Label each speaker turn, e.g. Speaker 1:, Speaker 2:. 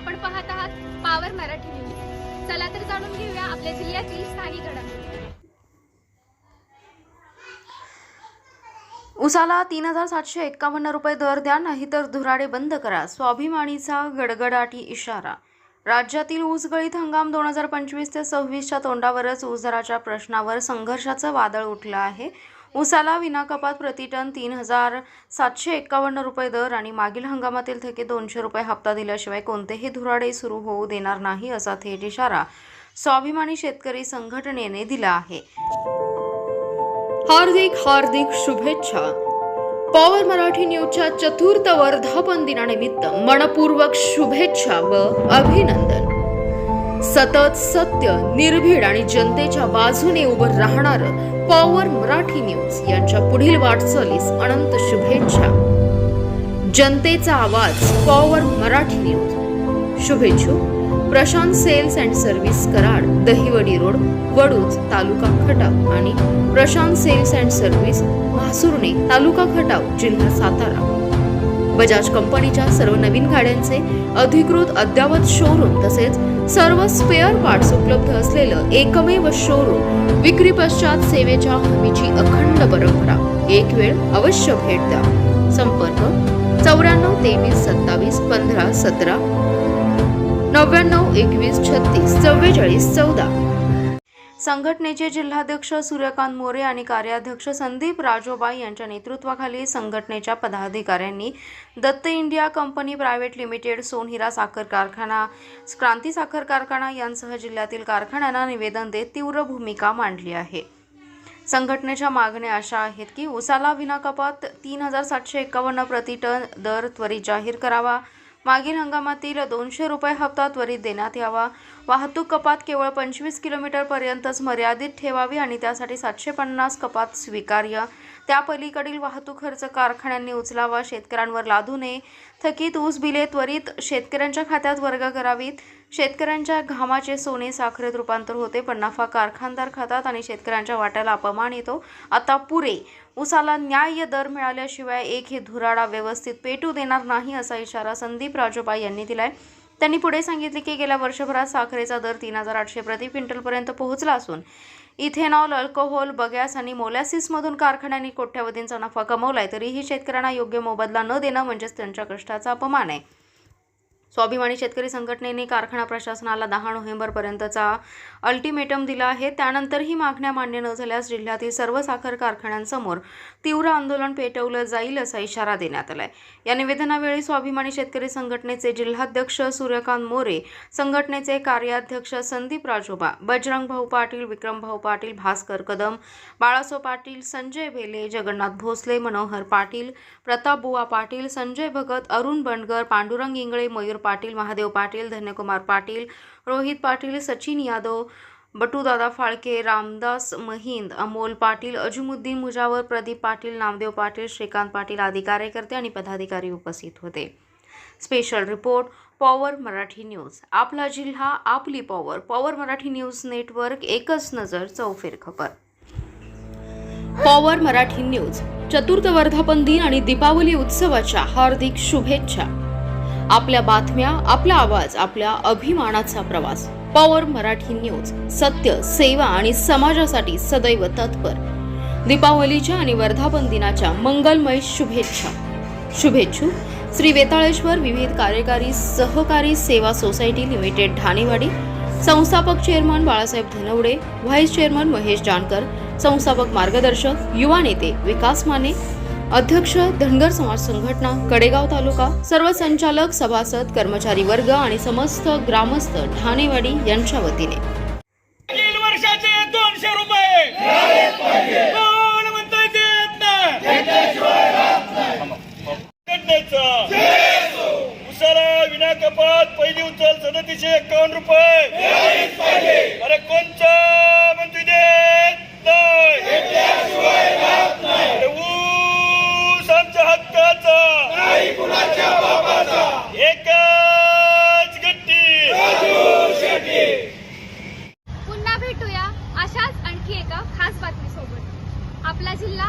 Speaker 1: आपण पाहत आहात पावर मराठी न्यूज चला तर जाणून घेऊया आपल्या जिल्ह्यातील स्थानिक घडामोडी.
Speaker 2: उसाला तीन हजार सातशे एक्कावन्न रुपये दर द्या नाहीतर धुराडे बंद करा स्वाभिमानीचा गडगडाटी इशारा. राज्यातील ऊस गळीत हंगाम दोन हजार पंचवीस ते सव्वीसच्या तोंडावरच ऊस दराच्या प्रश्नावर संघर्षाचं वादळ उठलं आहे. ऊसाला विनाकपात प्रतिटन तीन हजार सातशे एक्कावन्न रुपये दर आणि मागील हंगामातील थकीत दोनशे रुपये हप्ता दिल्याशिवाय कोणतेही धुराडे सुरू होऊ देणार नाही असा थेट इशारा स्वाभिमानी शेतकरी संघटनेने दिला आहे. हार्दिक हार्दिक शुभेच्छा. पॉवर मराठी न्यूजच्या चतुर्थ वर्धापन दिनानिमित्त मनपूर्वक शुभेच्छा व अभिनंदन. सतत सत्य निर्भीड आणि जनतेच्या बाजूने उभं राहणार पॉवर मराठी न्यूज यांच्या पुढील वाटचालीस अनंत शुभेच्छा. जनतेचा आवाज power Marathi news. शुभेच्छुक Prashant sales and service Karad Dahiwadi road Vaduj taluka Khatav आणि Prashant sales and service Mhasurne taluka Khatav जिल्हा सातारा. बजाज कंपनीच्या सर्व नवीन गाड्यांचे अधिकृत अद्ययावत शोरूम तसेच सर्व स्पेअर पार्ट्स उपलब्ध असलेलं एकमेव शोरूम विक्री पश्चात सेवेच्या हमीची अखंड परंपरा. एक वेळ अवश्य भेट द्या. संपर्क चौऱ्याण्णव तेवीस सत्तावीस पंधरा सतरा नव्याण्णव एकवीस छत्तीस चव्वेचाळीस चौदा. संघटनेचे जिल्हाध्यक्ष सूर्यकांत मोरे आणि कार्याध्यक्ष संदीप राजोबाई यांच्या नेतृत्वाखाली संघटनेच्या पदाधिकाऱ्यांनी Datta India company private limited Sonhira साखर कारखाना क्रांती साखर कारखाना यांसह जिल्ह्यातील कारखान्यांना निवेदन देत तीव्र भूमिका मांडली आहे. संघटनेच्या मागण्या अशा आहेत की उसाला विनाकपात तीन हजार सातशे एकावन्न प्रतिटन दर त्वरित जाहीर करावा. मागील हंगामातील दोनशे रुपये हप्ता त्वरित देण्यात यावा. वाहतूक कपात केवळ पंचवीस किलोमीटरपर्यंतच मर्यादित ठेवावी आणि त्यासाठी सातशे पन्नास कपात स्वीकार्य. त्या पलीकडील वाहतूक खर्च कारखान्यांनी उचलावा शेतकऱ्यांवर लादू नये. थकीत ऊस बिले त्वरित शेतकऱ्यांच्या खात्यात वर्ग करावीत. शेतकऱ्यांच्या घामाचे सोने साखरेत रूपांतर होते पण नफा कारखानदार खातात आणि शेतकऱ्यांच्या वाट्याला अपमान येतो. आता पुरे. उसाला न्याय्य दर मिळाल्याशिवाय एक हे धुराडा व्यवस्थित पेटू देणार नाही असा इशारा संदीप राजोबा यांनी दिलाय. त्यांनी पुढे सांगितले की गेल्या वर्षभरात साखरेचा दर तीन हजार आठशे प्रति क्विंटलपर्यंत पोहोचला असून इथेनॉल अल्कोहोल बगॅस आणि मोलॅसिसमधून कारखान्यांनी कोट्यावधींचा नफा कमवलाय तरीही शेतकऱ्यांना योग्य मोबदला न देणं म्हणजेच त्यांच्या कष्टाचा अपमान आहे. स्वाभिमानी शेतकरी संघटनेने कारखाना प्रशासनाला दहा नोव्हेंबरपर्यंतचा अल्टिमेटम दिला आहे. त्यानंतरही मागण्या मान्य न झाल्यास जिल्ह्यातील सर्व साखर कारखान्यांसमोर तीव्र आंदोलन पेटवलं जाईल असा इशारा देण्यात आलाय. या निवेदनावेळी स्वाभिमानी शेतकरी संघटनेचे जिल्हाध्यक्ष सूर्यकांत मोरे संघटनेचे कार्याध्यक्ष संदीप राजोबा बजरंग भाऊ पाटील विक्रम भाऊ पाटील भास्कर कदम बाळासो पाटील संजय भेले जगन्नाथ भोसले मनोहर पाटील प्रतापबुवा पाटील संजय भगत अरुण बंडगर पांडुरंग इंगळे मयूर पाटील महादेव पाटील धन्यकुमार पाटील रोहित पाटील सचिन यादव बटूदादा फाळके रामदास महिंद अमोल पाटील अजुमुद्दीन मुजावर प्रदीप पाटील नामदेव पाटील श्रीकांत पाटील आदी कार्यकर्ते आणि पदाधिकारी उपस्थित होते. Special report power Marathi news. आपला जिल्हा आपली power. Power Marathi news network एकच नजर चौफेर खबर. Power Marathi news. चतुर्थ वर्धापन दिन आणि दीपावली उत्सवाच्या हार्दिक शुभेच्छा. आपल्या बातम्या आपला आवाज आपल्या अभिमानाचा प्रवास. पॉवर मराठी न्यूज सत्य सेवा आणि समाजासाठी सदैव तत्पर. दीपावलीच्या आणि वर्धापन दिनाच्या मंगलमय शुभेच्छा. शुभेच्छू. श्री वेताळेश्वर विविध कार्यकारी सहकारी सेवा सोसायटी लिमिटेड ठाणेवाडी. संस्थापक chairman Balasaheb Dhanawade vice chairman Mahesh Jankar संस्थापक मार्गदर्शक युवा नेते विकास माने अध्यक्ष धनगर समाज संघटना कडेगाव तालुका सर्व संचालक सभासद कर्मचारी वर्ग आणि समस्त ग्रामस्थ ठाणेवाडी यांच्या वतीने
Speaker 3: मागील वर्षाचे दोनशे रुपये कोण म्हणतोय देत नाही घटनेचा उसाला विना कपात पहिली उचल सदतीसशे एकावन्न रुपये अरे कोणचा म्हणतोय देत नाही अरे ऊस आमच्या हक्काचा एकच गट्टी
Speaker 1: पुन्हा भेटूया अशाच आणखी एका खास बातमीसोबत आपला जिल्हा